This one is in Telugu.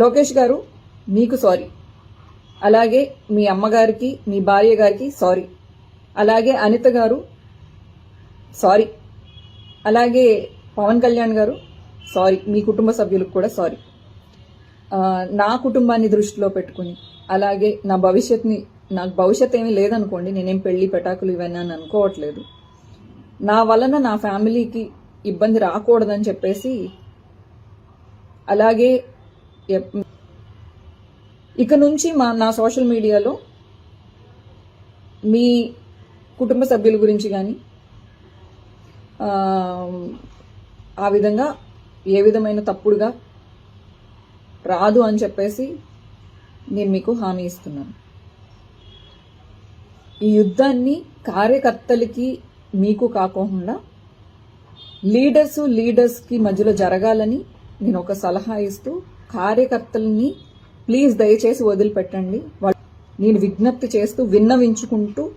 లోకేష్ గారు మీకు సారీ. అలాగే మీ అమ్మగారికి మీ భార్య గారికి సారీ. అలాగే అనిత గారు సారీ. అలాగే పవన్ కళ్యాణ్ గారు సారీ. మీ కుటుంబ సభ్యులకు కూడా సారీ. నా కుటుంబాన్ని దృష్టిలో పెట్టుకుని అలాగే నా భవిష్యత్ని నాకు భవిష్యత్ ఏమీ లేదనుకోండి నేనేం పెళ్ళి పెటాకులు ఇవన్నీ అని అనుకోవట్లేదు. నా వలన నా ఫ్యామిలీకి ఇబ్బంది రాకూడదని చెప్పేసి అలాగే ఇక నుంచి మా నా సోషల్ మీడియాలో మీ కుటుంబ సభ్యుల గురించి కానీ ఆ విధంగా ఏ విధమైన తప్పుడుగా రాదు అని చెప్పేసి నేను మీకు హామీ ఇస్తున్నాను. ఈ యుద్ధాన్ని కార్యకర్తలకి మీకు కాకుండా లీడర్స్ లీడర్స్కి మధ్యలో జరగాలని నేను ఒక సలహా ఇస్తూ కార్యకర్తల్ని ప్లీజ్ దయచేసి వదిలిపెట్టండి. వాళ్ళ- నేను విజ్ఞప్తి చేస్తూ విన్నవించుకుంటూ